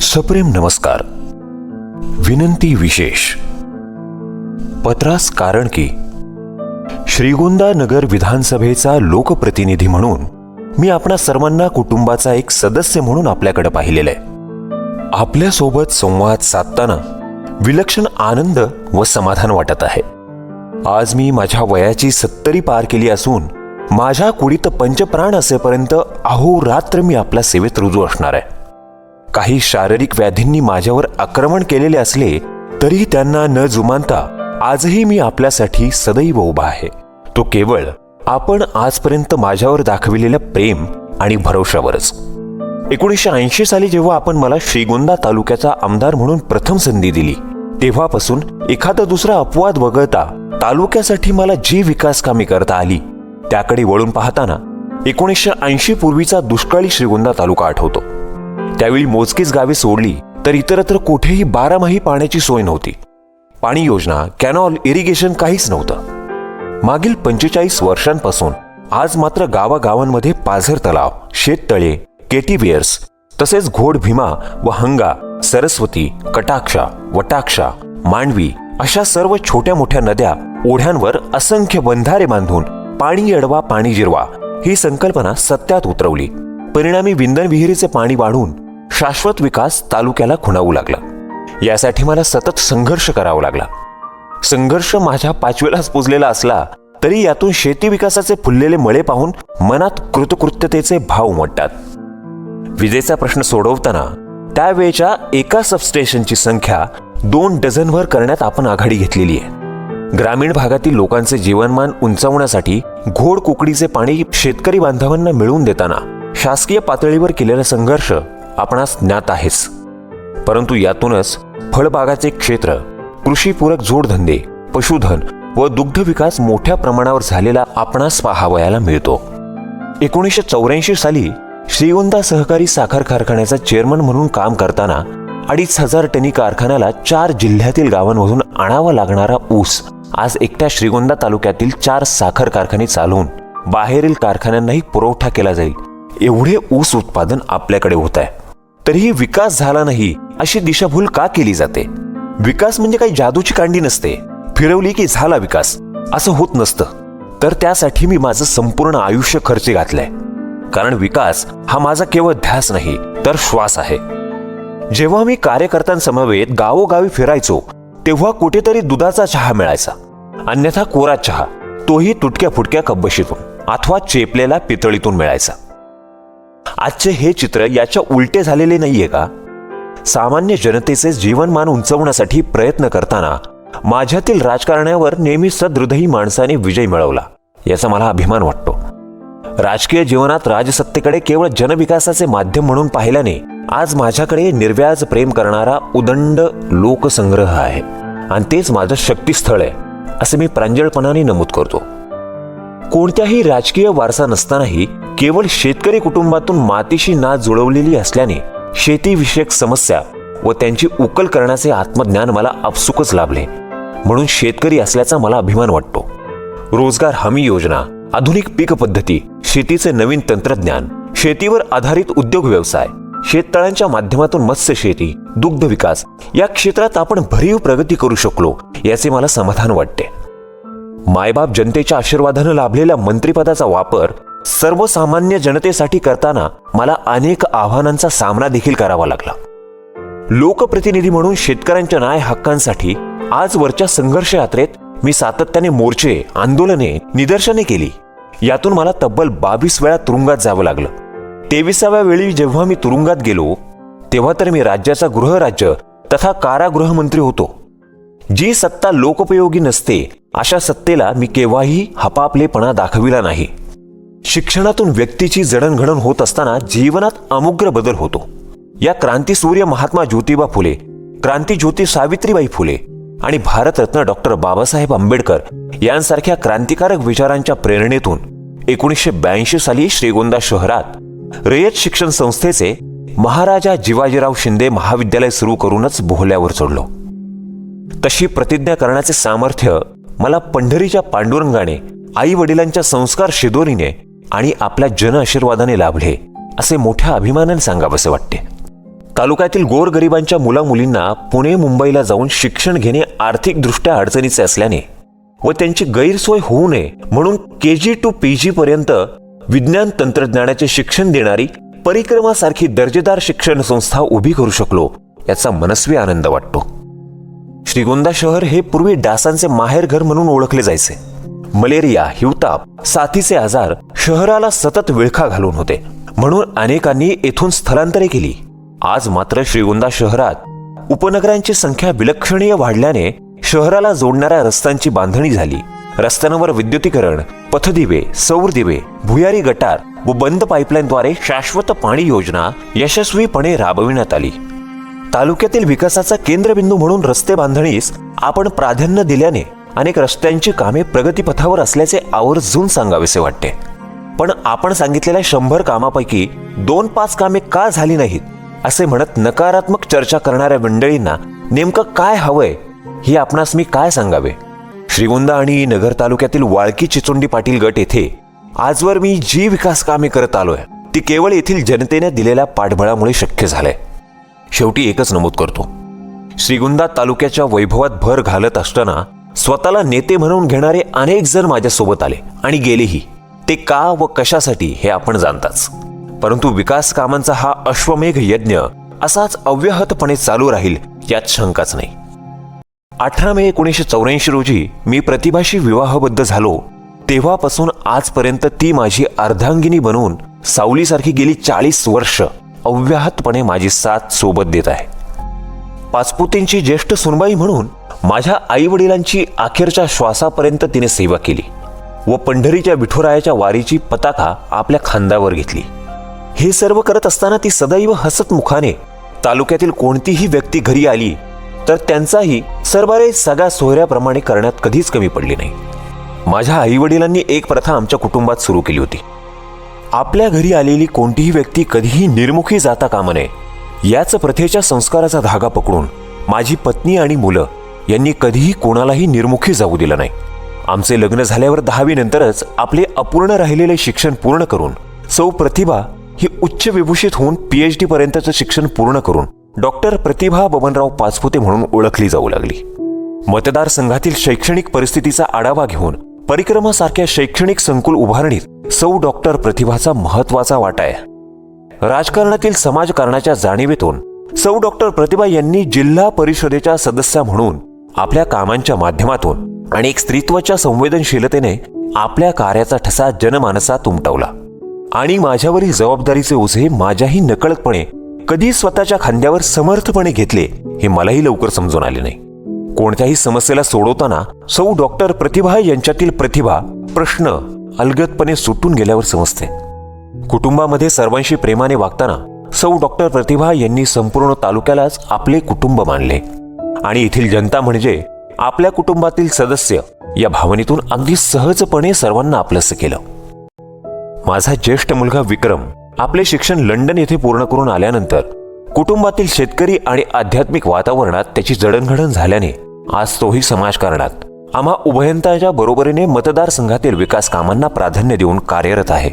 सप्रेम नमस्कार। विनंती विशेष। पत्रास कारण की श्रीगोंदा नगर विधानसभेचा लोकप्रतिनिधी म्हणून मी आपणा सर्वांना कुटुंबाचा एक सदस्य म्हणून आपल्याकडे पाहिलेलं आहे. आपल्यासोबत संवाद साधताना विलक्षण आनंद व समाधान वाटत आहे. आज मी माझ्या वयाची सत्तरी पार केली असून माझ्या कुडीत पंचप्राण असेपर्यंत अहोरात्र मी आपल्या सेवेत रुजू असणार आहे. काही शारीरिक व्याधींनी माझ्यावर आक्रमण केलेले असले तरी त्यांना न जुमानता आजही मी आपल्यासाठी सदैव उभा आहे. तो केवळ आपण आजपर्यंत माझ्यावर दाखविलेल्या प्रेम आणि भरोशावरच. एकोणीसशे ऐंशी साली जेव्हा आपण मला श्रीगोंदा तालुक्याचा आमदार म्हणून प्रथम संधी दिली तेव्हापासून एखादा दुसरा अपवाद वगळता तालुक्यासाठी मला जी विकास कामे करता आली त्याकडे वळून पाहताना एकोणीसशे ऐंशी पूर्वीचा दुष्काळी श्रीगोंदा तालुका आठवतो. त्यावेळी मोजकीच गावे सोडली तर इतरत्र कुठेही बारामाही पाण्याची सोय नव्हती. पाणी योजना कॅनॉल इरिगेशन काहीच नव्हतं. मागील पंचेचाळीस वर्षांपासून आज मात्र गावागावांमध्ये पाझर तलाव शेततळे केटीबियर्स तसेच घोड भीमा व हंगा सरस्वती कटाक्षा वटाक्षा मांडवी अशा सर्व छोट्या मोठ्या नद्या ओढ्यांवर असंख्य बंधारे बांधून पाणी अडवा पाणी जिरवा ही संकल्पना सत्यात उतरवली. परिणामी विंधन विहिरीचे पाणी वाढून शाश्वत विकास तालुक्याला खुणावू लागला. यासाठी मला सतत संघर्ष करावा लागला. संघर्ष माझ्या पाचवेलाच पुजलेला असला तरी यातून शेती विकासाचे फुललेले मळे पाहून मनात कृतकृत्यतेचे भाव उमटतात. विजेचा प्रश्न सोडवताना त्यावेळच्या एका सबस्टेशनची संख्या दोन डझनवर करण्यात आपण आघाडी घेतलेली आहे. ग्रामीण भागातील लोकांचे जीवनमान उंचावण्यासाठी घोड कुकडीचे पाणी शेतकरी बांधवांना मिळवून देताना शासकीय पातळीवर केलेला संघर्ष आपणास ज्ञात आहेच. परंतु यातूनच फळबागाचे क्षेत्र कृषीपूरक जोडधंदे पशुधन व दुग्ध विकास मोठ्या प्रमाणावर झालेला आपणास पाहावयाला मिळतो. एकोणीसशे चौऱ्याऐंशी साली श्रीगोंदा सहकारी साखर कारखान्याचा चेअरमन म्हणून काम करताना अडीच हजार टनी कारखान्याला चार जिल्ह्यातील गावांमधून आणावा लागणारा ऊस आज एकट्या श्रीगोंदा तालुक्यातील चार साखर कारखाने चालवून बाहेरील कारखान्यांनाही पुरवठा केला जाईल. एवढे ऊस उत्पादन आपल्याकडे होत आहे. तरीही विकास झाला नाही अशी दिशाभूल का केली जाते? विकास म्हणजे काही जादूची कांडी नसते. फिरवली की झाला विकास. असं होत नसतं. तर त्यासाठी मी माझं संपूर्ण आयुष्य खर्ची घातलंय. कारण विकास हा माझा केवळ ध्यास नाही तर श्वास आहे. जेव्हा मी कार्यकर्त्यांसमवेत गावोगावी फिरायचो तेव्हा कुठेतरी दुधाचा चहा मिळायचा. अन्यथा कोरा चहा. तोही तुटक्या फुटक्या कब्बशीतून अथवा चेपलेला पितळीतून मिळायचा. आजचे हे चित्र याच्या उलटे झालेले नाहीये का? सामान्य जनतेचे जीवनमान उंचवण्यासाठी प्रयत्न करताना माझ्यातील राजकारण्यावर नेहमी सदृदयी माणसाने विजय मिळवला याचा मला अभिमान वाटतो. राजकीय जीवनात राजसत्तेकडे केवळ जनविकासाचे माध्यम म्हणून पाहिल्याने आज माझ्याकडे निर्व्याज प्रेम करणारा उदंड लोकसंग्रह आहे. आणि तेच माझं शक्तीस्थळ आहे असे मी प्रांजळपणाने नमूद करतो. कोणत्याही राजकीय वारसा नसतानाही केवळ शेतकरी कुटुंबातून मातीशी ना जुळवलेली असल्याने शेतीविषयक समस्या व त्यांची उकल करण्याचे आत्मज्ञान मला आपसुकच लाभले. म्हणून शेतकरी असल्याचा मला अभिमान वाटतो. रोजगार हमी योजना आधुनिक पीक पद्धती शेतीचे नवीन तंत्रज्ञान शेतीवर आधारित उद्योग व्यवसाय शेततळ्यांच्या माध्यमातून मत्स्य शेती दुग्ध विकास या क्षेत्रात आपण भरीव प्रगती करू शकलो याचे मला समाधान वाटते. मायबाप जनतेच्या आशीर्वादानं लाभलेल्या मंत्रिपदाचा वापर सर्वसामान्य जनतेसाठी करताना मला अनेक आव्हानांचा सामना देखील करावा लागला. लोकप्रतिनिधी म्हणून शेतकऱ्यांच्या न्याय हक्कांसाठी आजवरच्या संघर्ष यात्रेत मी सातत्याने मोर्चे आंदोलने निदर्शने केली. यातून मला तब्बल बावीस वेळा तुरुंगात जावं लागलं. तेविसाव्या वेळी जेव्हा मी तुरुंगात गेलो तेव्हा तर मी राज्याचा गृहराज्य तथा कारागृहमंत्री होतो. जी सत्ता लोकोपयोगी नसते अशा सत्तेला मी केव्हाही हपापलेपणा दाखविला नाही. शिक्षणातून व्यक्तीची जडणघडण होत असताना जीवनात अमुग्र बदल होतो. या क्रांतीसूर्य महात्मा ज्योतिबा फुले क्रांतीज्योती सावित्रीबाई फुले आणि भारतरत्न डॉक्टर बाबासाहेब आंबेडकर यांसारख्या क्रांतिकारक विचारांच्या प्रेरणेतून एकोणीसशे ब्याऐंशी साली श्रीगोंदा शहरात रयत शिक्षण संस्थेचे महाराजा जिवाजीराव शिंदे महाविद्यालय सुरू करूनच बोहल्यावर चढलो. तशी प्रतिज्ञा करण्याचे सामर्थ्य मला पंढरीच्या पांडुरंगाने आई वडिलांच्या संस्कार शिदोरीने आणि आपल्या जन आशीर्वादाने लाभले असे मोठ्या अभिमानाने सांगावसे वाटते. तालुक्यातील गोरगरिबांच्या मुलामुलींना पुणे मुंबईला जाऊन शिक्षण घेणे आर्थिकदृष्ट्या अडचणीचे असल्याने व त्यांची गैरसोय होऊ नये म्हणून के जी टू पी जी पर्यंत विज्ञान तंत्रज्ञानाचे शिक्षण देणारी परिक्रमासारखी दर्जेदार शिक्षण संस्था उभी करू शकलो याचा मनस्वी आनंद वाटतो. श्रीगोंदा शहर हे पूर्वी डासांचे माहेरघर म्हणून ओळखले जायचे. मलेरिया हिवताप साथीचे आजार शहराला सतत विळखा घालून होते. म्हणून अनेकांनी येथून स्थलांतरे केली. आज मात्र श्रीगोंदा शहरात उपनगरांची संख्या विलक्षणीय वाढल्याने शहराला जोडणाऱ्या रस्त्यांची बांधणी झाली. रस्त्यांवर विद्युतीकरण पथदिवे सौर दिवे भुयारी गटार व बंद पाईपलाईनद्वारे शाश्वत पाणी योजना यशस्वीपणे राबविण्यात आली. तालुक्यातील विकासाचा केंद्रबिंदू म्हणून रस्ते बांधणीस आपण प्राधान्य दिल्याने अनेक रस्त्यांची कामे प्रगतीपथावर असल्याचे आवर्जून सांगावेसे वाटते. पण आपण सांगितलेल्या शंभर कामापैकी दोन पाच कामे का झाली नाहीत असे म्हणत नकारात्मक चर्चा करणाऱ्या मंडळींना नेमकं काय हवंय हे आपणास मी काय सांगावे? श्रीगोंदा आणि नगर तालुक्यातील वाळकी चिचोंडी पाटील गट येथे आजवर मी जी विकास कामे करत आलोय ती केवळ येथील जनतेने दिलेल्या पाठबळामुळे शक्य झालंय. शेवटी एकच नमूद करतो. श्रीगुंदा तालुक्याच्या वैभवात भर घालत असताना स्वतःला नेते म्हणून घेणारे अनेक जण माझ्यासोबत आले आणि गेलेही. ते का व कशासाठी हे आपण जाणताच. परंतु विकास कामांचा हा अश्वमेघ यज्ञ असाच अव्याहतपणे चालू राहील यात शंकाच नाही. अठरा मे एकोणीसशे चौऱ्याऐंशी रोजी मी प्रतिभाशी विवाहबद्ध झालो. तेव्हापासून आजपर्यंत ती माझी अर्धांगिनी बनवून सावलीसारखी गेली चाळीस वर्ष. अव्याहतपणे माझी साथ सोबत देत आहे. पाचपुतींची ज्येष्ठ सुनबाई म्हणून माझ्या आई वडिलांची अखेरच्या श्वासापर्यंत तिने सेवा केली व पंढरीच्या विठुरायाच्या वारीची पताका आपल्या खांद्यावर घेतली. हे सर्व करत असताना ती सदैव हसत मुखाने तालुक्यातील कोणतीही व्यक्ती घरी आली तर त्यांचाही सरबारे सगळ्या सोहऱ्याप्रमाणे करण्यात कधीच कमी पडली नाही. माझ्या आई वडिलांनी एक प्रथा आमच्या कुटुंबात सुरू केली होती. आपल्या घरी आलेली कोणतीही व्यक्ती कधीही निर्मुखी जाता कामा नये. याच प्रथेच्या संस्काराचा धागा पकडून माझी पत्नी आणि मुलं यांनी कधीही कोणालाही निर्मुखी जाऊ दिलं नाही. आमचे लग्न झाल्यावर दहावीनंतरच आपले अपूर्ण राहिलेले शिक्षण पूर्ण करून सौ प्रतिभा ही उच्च विभूषित होऊन पीएच डी पर्यंतचं शिक्षण पूर्ण करून डॉक्टर प्रतिभा बबनराव पाचपुते म्हणून ओळखली जाऊ लागली. मतदारसंघातील शैक्षणिक परिस्थितीचा आढावा घेऊन परिक्रमासारख्या शैक्षणिक संकुल उभारणीत सौ डॉक्टर प्रतिभाचा महत्त्वाचा वाटा आहे. राजकारणातील समाजकारणाच्या जाणीवेतून सौ डॉक्टर प्रतिभा यांनी जिल्हा परिषदेच्या सदस्या म्हणून आपल्या कामांच्या माध्यमातून आणि एक स्त्रीत्वाच्या संवेदनशीलतेने आपल्या कार्याचा ठसा जनमानसात उमटवला. आणि माझ्यावरील जबाबदारीचे ओझे माझ्याही नकळतपणे कधी स्वतःच्या खांद्यावर समर्थपणे घेतले हे मलाही लवकर समजून आले नाही. कोणत्याही समस्येला सोडवताना सौ डॉक्टर प्रतिभा यांच्यातील प्रतिभा प्रश्न अलगदपणे सुटून गेल्यावर समजते. कुटुंबामध्ये सर्वांशी प्रेमाने वागताना सौ डॉक्टर प्रतिभा यांनी संपूर्ण तालुक्यालाच आपले कुटुंब मानले. आणि येथील जनता म्हणजे आपल्या कुटुंबातील सदस्य या भावनेतून अगदी सहजपणे सर्वांना आपलंसं केलं. माझा ज्येष्ठ मुलगा विक्रम आपले शिक्षण लंडन येथे पूर्ण करून आल्यानंतर कुटुंबातील शेतकरी आणि आध्यात्मिक वातावरणात त्याची जडणघडण झाल्याने आज तोही समाजकारणात आम्हा उभयंताच्या बरोबरीने मतदारसंघातील विकास कामांना प्राधान्य देऊन कार्यरत आहे.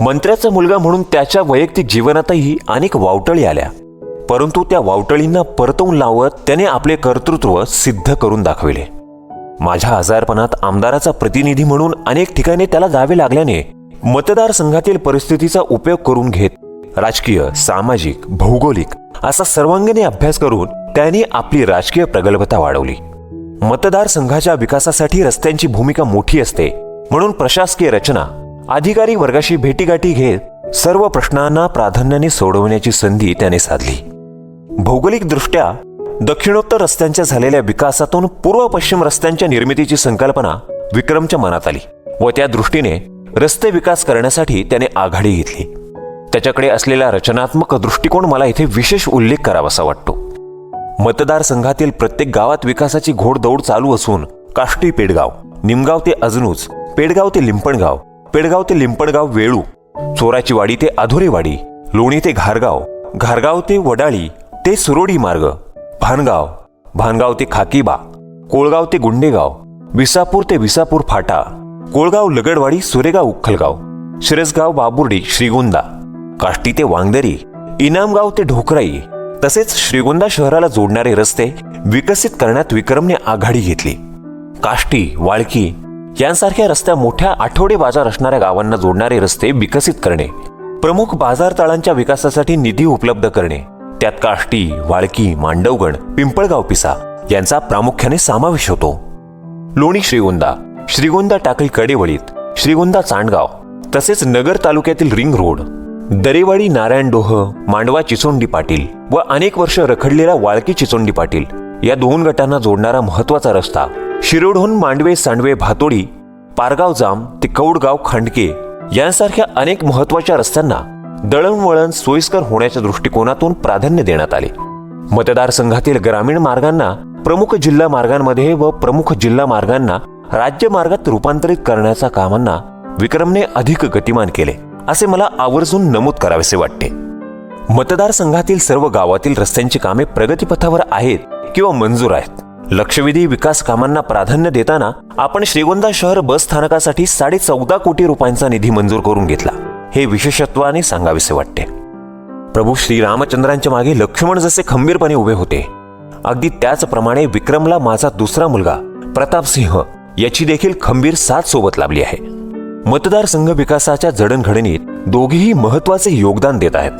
मंत्र्याचा मुलगा म्हणून त्याच्या वैयक्तिक जीवनातही अनेक वावटळी आल्या. परंतु त्या वावटळींना परतवून लावत त्याने आपले कर्तृत्व सिद्ध करून दाखविले. माझ्या आजारपणात आमदाराचा प्रतिनिधी म्हणून अनेक ठिकाणी त्याला जावे लागल्याने मतदारसंघातील परिस्थितीचा उपयोग करून घेत राजकीय सामाजिक भौगोलिक असा सर्वांगीण अभ्यास करून त्यांनी आपली राजकीय प्रगल्भता वाढवली. मतदारसंघाच्या विकासासाठी रस्त्यांची भूमिका मोठी असते. म्हणून प्रशासकीय रचना अधिकारी वर्गाशी भेटीगाठी घेत सर्व प्रश्नांना प्राधान्याने सोडवण्याची संधी त्याने साधली. भौगोलिकदृष्ट्या दक्षिणोत्तर रस्त्यांच्या झालेल्या विकासातून पूर्व पश्चिम रस्त्यांच्या निर्मितीची संकल्पना विक्रमच्या मनात आली व त्या दृष्टीने रस्ते विकास करण्यासाठी त्याने आघाडी घेतली. त्याच्याकडे असलेला रचनात्मक दृष्टिकोन मला इथे विशेष उल्लेख करावासा वाटतो. मतदारसंघातील प्रत्येक गावात विकासाची घोडदौड चालू असून काष्टी पेडगाव निमगाव ते अजनूज पेडगाव ते लिंपणगाव पेडगाव ते लिंपणगाव वेळू चोराची वाडी ते आधुरेवाडी लोणी ते घारगाव घारगाव ते वडाळी ते सुरोडी मार्ग भानगाव भानगाव ते खाकीबा कोळगाव ते गुंडेगाव विसापूर ते विसापूर फाटा कोळगाव लगडवाडी सुरेगाव उखलगाव शिरसगाव बाबुर्डी श्रीगोंदा काष्टी ते वांगदरी इनामगाव ते ढोकराई तसेच श्रीगोंदा शहराला जोडणारे रस्ते विकसित करण्यात विक्रमने आघाडी घेतली. काष्टी वाळकी यांसारख्या रस्त्या मोठ्या आठवडे बाजार असणाऱ्या गावांना जोडणारे रस्ते विकसित करणे प्रमुख बाजारतळांच्या विकासासाठी निधी उपलब्ध करणे त्यात काष्टी वाळकी मांडवगण पिंपळगाव पिसा यांचा प्रामुख्याने समावेश होतो. लोणी श्रीगोंदा श्रीगोंदा टाकळी कडेवळीत श्रीगोंदा चांडगाव तसेच नगर तालुक्यातील रिंग रोड दरेवाडी नारायण डोह मांडवा चिचोंडी पाटील व अनेक वर्ष रखडलेला वाळकी चिचोंडी पाटील या दोन गटांना जोडणारा महत्त्वाचा रस्ता. शिरोडहून मांडवे सांडवे भातोडी पारगाव जाम ते कौडगाव खांडके यांसारख्या अनेक महत्त्वाच्या रस्त्यांना दळणवळण सोयीस्कर होण्याच्या दृष्टिकोनातून प्राधान्य देण्यात आले. मतदारसंघातील ग्रामीण मार्गांना प्रमुख जिल्हा मार्गांमध्ये व प्रमुख जिल्हा मार्गांना राज्य मार्गात रूपांतरित करण्याच्या कामांना विक्रमने अधिक गतिमान केले. असे मला आवर्जून नमूद करावेसे वाटते. मतदारसंघातील सर्व गावातील रस्त्यांची कामे प्रगतीपथावर आहेत किंवा मंजूर आहेत. लक्षवेधी विकास कामांना प्राधान्य देताना आपण श्रीगोंदा शहर बस स्थानकासाठी साडे चौदा कोटी रुपयांचा निधी मंजूर करून घेतला. हे विशेषत्वाने सांगावेसे वाटते. प्रभू श्रीरामचंद्रांच्या मागे लक्ष्मण जसे खंबीरपणे उभे होते. अगदी त्याचप्रमाणे विक्रमला माझा दुसरा मुलगा प्रतापसिंह याची देखील खंबीर साथ सोबत लाभली आहे. मतदारसंघ विकासाच्या जडणघडणीत दोघेही महत्त्वाचे योगदान देत आहेत.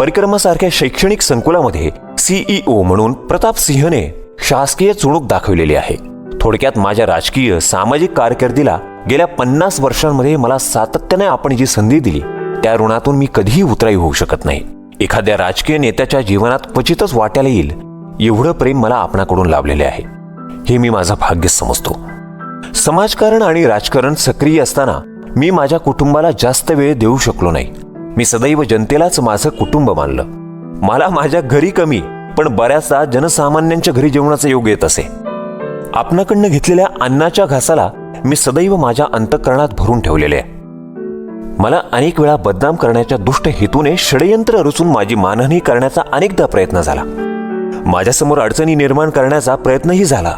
परिक्रमासारख्या शैक्षणिक संकुलामध्ये सीईओ म्हणून प्रताप सिंहने शासकीय चुणूक दाखवलेली आहे. थोडक्यात माझ्या राजकीय सामाजिक कारकिर्दीला गेल्या पन्नास वर्षांमध्ये मला सातत्याने आपण जी संधी दिली त्या ऋणातून मी कधीही उतराई होऊ शकत नाही. एखाद्या राजकीय नेत्याच्या जीवनात क्वचितच वाट्याला येईल एवढं प्रेम मला आपणाकडून लाभलेले आहे. हे मी माझं भाग्य समजतो. समाजकारण आणि राजकारण सक्रिय असताना मी माझ्या कुटुंबाला जास्त वेळ देऊ शकलो नाही. मी सदैव जनतेलाच माझं कुटुंब मानलं. मला माझ्या घरी कमी पण बऱ्याचदा जनसामान्यांच्या घरी जेवणाचा योग येत असे. आपणाकडनं घेतलेल्या अन्नाच्या घासाला मी सदैव माझ्या अंतकरणात भरून ठेवलेले आहे. मला अनेक वेळा बदनाम करण्याच्या दुष्ट हेतूने षडयंत्र रचून माझी मानहानी करण्याचा अनेकदा प्रयत्न झाला. माझ्यासमोर अडचणी निर्माण करण्याचा प्रयत्नही झाला.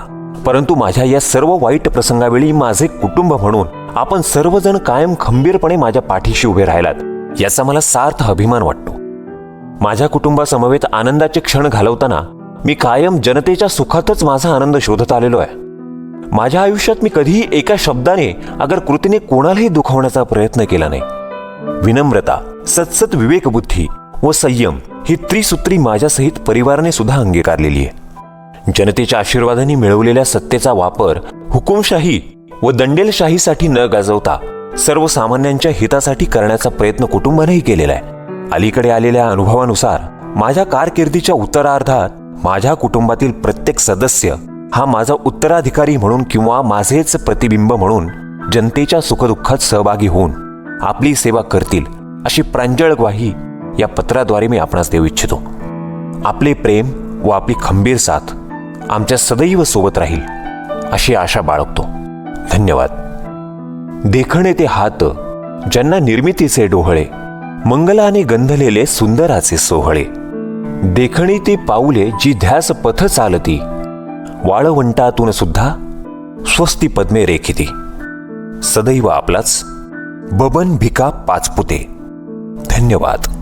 परंतु माझ्या या सर्व वाईट प्रसंगावेळी माझे कुटुंब म्हणून आपण सर्वजण कायम खंबीरपणे माझ्या पाठीशी उभे राहिलात याचा मला सार्थ अभिमान वाटतो. माझ्या कुटुंबासमवेत आनंदाचे क्षण घालवताना मी कायम जनतेच्या सुखातच माझा आनंद शोधत आलेलो आहे. माझ्या आयुष्यात मी कधीही एका शब्दाने अगर कृतीने कोणालाही दुखावण्याचा प्रयत्न केला नाही. विनम्रता सतसत विवेकबुद्धी व संयम ही त्रिसूत्री माझ्यासहित परिवाराने सुद्धा अंगीकारलेली आहे. जनतेच्या आशीर्वादाने मिळवलेल्या सत्तेचा वापर हुकुमशाही व दंडेलशाहीसाठी न गाजवता सर्वसामान्यांच्या हितासाठी करण्याचा प्रयत्न कुटुंबानेही केलेला आहे. अलीकडे आलेल्या अनुभवानुसार माझ्या कारकिर्दीच्या उत्तरार्धात माझ्या कुटुंबातील प्रत्येक सदस्य हा माझा उत्तराधिकारी म्हणून किंवा माझेच प्रतिबिंब म्हणून जनतेच्या सुखदुःखात सहभागी होऊन आपली सेवा करतील अशी प्रांजळ ग्वाही या पत्राद्वारे मी आपणास देऊ इच्छितो. आपले प्रेम व आपली खंबीर साथ आमच्या सदैव सोबत राहील अशी आशा बाळगतो. धन्यवाद. देखणे ते हात ज्यांना निर्मितीचे डोहळे मंगलाने गंधलेले सुंदराचे सोहळे. देखणी ते पाऊले जी ध्यास पथ चालती वाळवंटातून सुद्धा स्वस्ती पद्मे रेखिती. सदैव आपलाच बबन भिका पाचपुते. धन्यवाद.